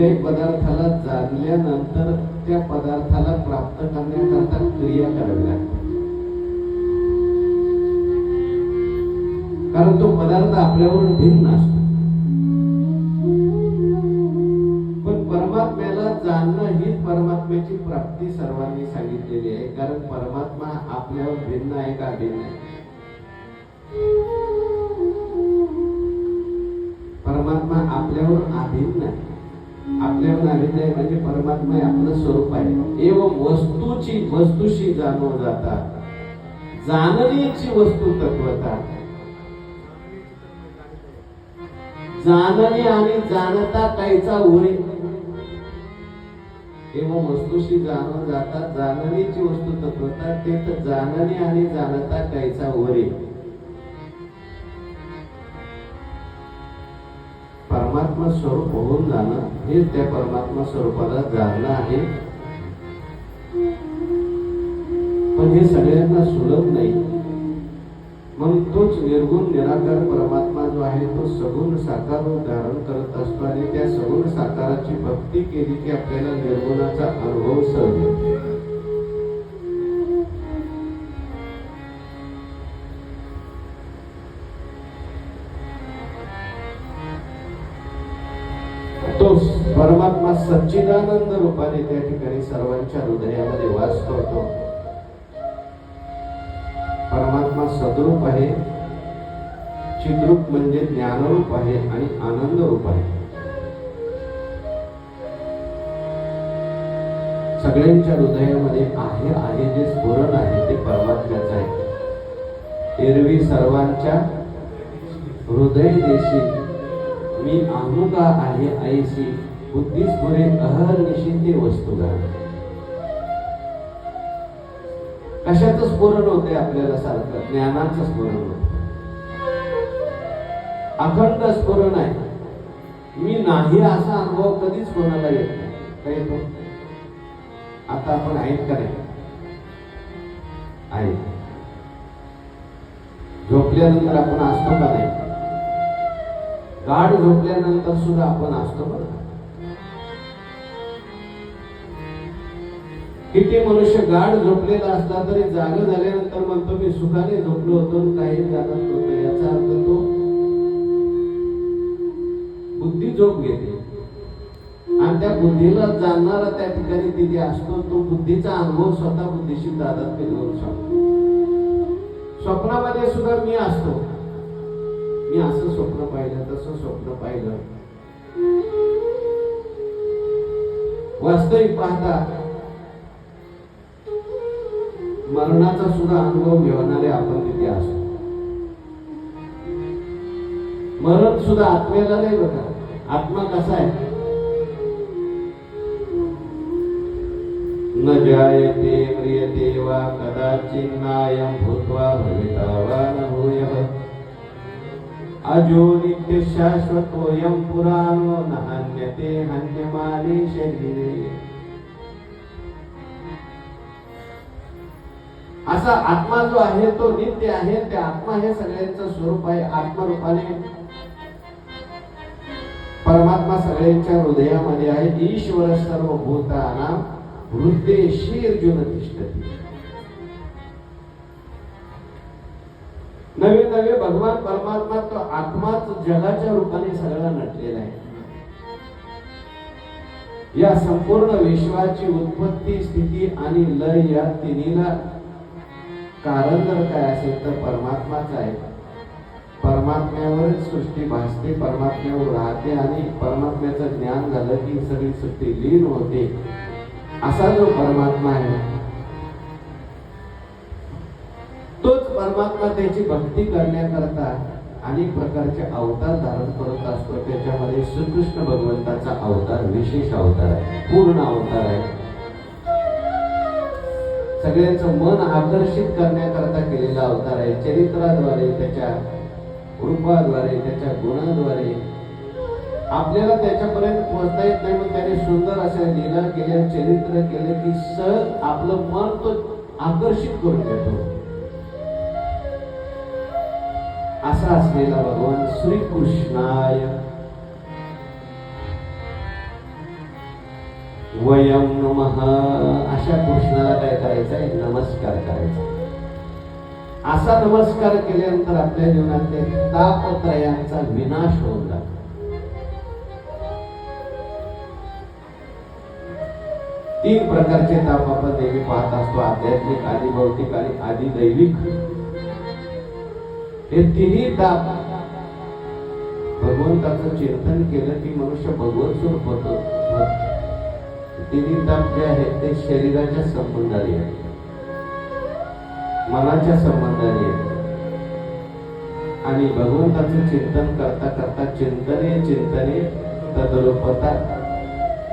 कुठल्याही पदार्थाला जाणल्यानंतर त्या पदार्थाला प्राप्त करण्याकरता क्रिया करावी लागते. कारण तो पदार्थ आपल्यावर भिन्न असतो. पण परमात्म्याला जाणणं ही परमात्म्याची प्राप्ती सर्वांनी सांगितलेली आहे. कारण परमात्मा आपल्यावर भिन्न आहे का भिन्न? आहे परमात्मा अभिन्न आहे म्हणजे परमात्मा हे आपलं स्वरूप आहे. एवं वस्तूची वस्तूशी जाणव जाता जाणण्याची वस्तू तत्वता. जाणणे आणि जाणता कायचा उरे? एवं वस्तूशी जाणून जातात जाणण्याची वस्तू तत्वता ते तर जाणणे आणि जाणता कायचा उरे. परमात्मा स्वरूप होऊन जाणं हे त्या परमात्मा स्वरूपाला जाणं आहे. पण हे सगळ्यांना सुलभ नाही. म्हणून तोच निर्गुण निराकार परमात्मा जो आहे तो सगुण साकार धारण करत असतो आणि त्या सगुण साकाराची भक्ती केली की आपल्याला निर्गुणाचा अनुभव सच्चिदानंद रूपाने त्या ठिकाणी सर्वांच्या हृदयामध्ये वास करतो परमात्मा सद्रूप आहे चिद्रूप म्हणजे ज्ञानरूप आहे आणि आनंद रूप आहे. सगळ्यांच्या हृदयामध्ये आहे आहे जे स्फुरण आहे ते परमात्म्याचं आहे. एरवी सर्वांच्या हृदय देशी मी अनुका आहे ऐशी बुद्धीच स्फुरे अहर वस्तू वस्तुगा. कशाच स्फुरण होते आपल्याला सारखं? ज्ञानाचं स्फुरण होत अखंड स्फुरण आहे. मी नाही असा अनुभव कधीच कोणाला येत नाही. काय येतो? आता आपण आहेत का नाही? आहे झोपल्यानंतर आपण असतो का नाही? गाढ झोपल्यानंतर सुद्धा आपण असतो बरं. किती मनुष्य गाढ झोपलेला असला तरी जाग झाल्यानंतर म्हणतो मी सुखाने झोपलो होतो आणि काही जागत होतो याचा अर्थ तो बुद्धी झोप घेते. आणि त्या बुद्धीला जाणणारा त्या ठिकाणी तिथे असतो तो बुद्धीचा अनुभव स्वतः बुद्धीशी दादात घेऊन सांगतो. स्वप्नामध्ये सुद्धा मी असतो. मी असं स्वप्न पाहिलं तसं स्वप्न पाहिलं. वास्तविक पाहता मरणाचा सुद्धा अनुभव मिळवणारे आपण तिथे असतो मरण सुद्धा आत्म्याला नाही बघा. आत्मा कसा आहे? न जायते म्रियते वा कदाचिन्नायं भूत्वा भविता वा न भूयः. अजो नित्य शाश्वतोऽयं पुराणो न हन्यते हन्यमाने शरीरे. असा आत्मा जो आहे तो नित्य आहे ते आत्मा हे सगळ्यांचं स्वरूप आहे आत्मरूपाने. परमात्मा सगळ्यांच्या हृदयामध्ये आहे. ईश्वर सर्व भूताना हृदयशी तिष्ठती. नवे नवे भगवान परमात्मा तो आत्माच जगाच्या रूपाने सगळा नटलेला आहे. या संपूर्ण विश्वाची उत्पत्ती स्थिती आणि लय या तिन्हीला कारण जर काय असेल तर परमात्माच आहे. परमात्म्यावरच सृष्टी भासते परमात्म्यावर राहते आणि परमात्म्याचं ज्ञान झालं की सगळी सृष्टी लीन होते. असा जो परमात्मा आहे तोच परमात्मा त्याची भक्ती करण्याकरता अनेक प्रकारचे अवतार धारण करत असतो. त्याच्यामध्ये श्रीकृष्ण भगवंताचा अवतार विशेष अवतार आहे पूर्ण अवतार आहे. सगळ्यांचं मन आकर्षित करण्याकरता केलेला अवतार आहे. चरित्राद्वारे त्याच्या रूपाद्वारे त्याच्या गुणाद्वारे. आपल्याला त्याच्यापर्यंत पोहोचता येत नाही पण त्याने सुंदर अशा लीला केल्या चरित्र केले की सहज आपलं मन तो आकर्षित करून घेतो असा असलेला भगवान श्रीकृष्णाय. वयम नम. अशा कृष्णाला काय करायचं? आहे नमस्कार करायचा. असा नमस्कार केल्यानंतर आपल्या जीवनातले तापत्रयांचा विनाश होऊन जातो. तीन प्रकारचे ताप आपण नेहमी पाहत असतो. आध्यात्मिक आदि भौतिक आणि आदि दैविक. हे तिन्ही ताप भगवंताचं चिंतन केलं की मनुष्य भगवत स्वरूप होत. तिन्ही ताप जे आहेत ते शरीराच्या संबंधाने आहेत. मनाच्या संबंधाने आहेत. आणि भगवंताचं चिंतन करता करता चिंतने चिंतने तदरूपता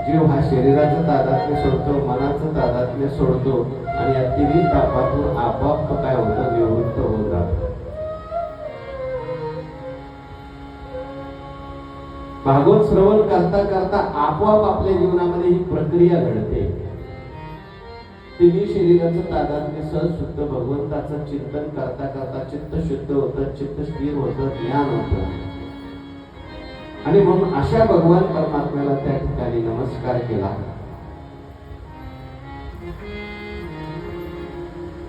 जीव हा शरीराचं तादात्म्य सोडतो मनाचं तादात्म्य सोडतो आणि या तिन्ही तापातून आपोआप काय होतं निवृत्त होतं. भागवत श्रवण करता करता आपोआप आपल्या जीवनामध्ये ही प्रक्रिया घडते. तिन्ही शरीराचं तादात्म्य सहज शुद्ध भगवंताचं चिंतन करता करता चित्त शुद्ध होतं चित्त स्थिर होतं ज्ञान होतं. आणि म्हणून अशा भगवान परमात्म्याला त्या ठिकाणी नमस्कार केला.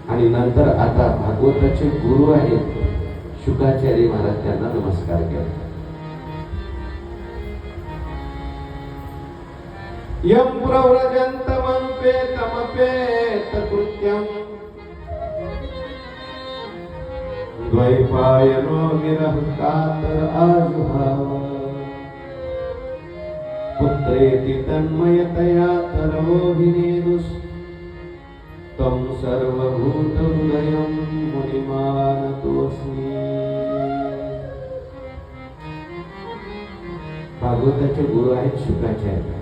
आणि नंतर आता भागवताचे गुरु आहेत शुकाचार्य महाराज त्यांना नमस्कार केला. यम प्रव्रजंत मनुपेतमपेत कृत्यम द्वैपायनो गिरः कातर आजुहाव पुत्रेति तन्मयतया तरवोभिनेदुस् तं सर्वभूतहृदयं मुनिमानतोऽस्मि भागवताचे गुरु आहेत शुक्राचार्य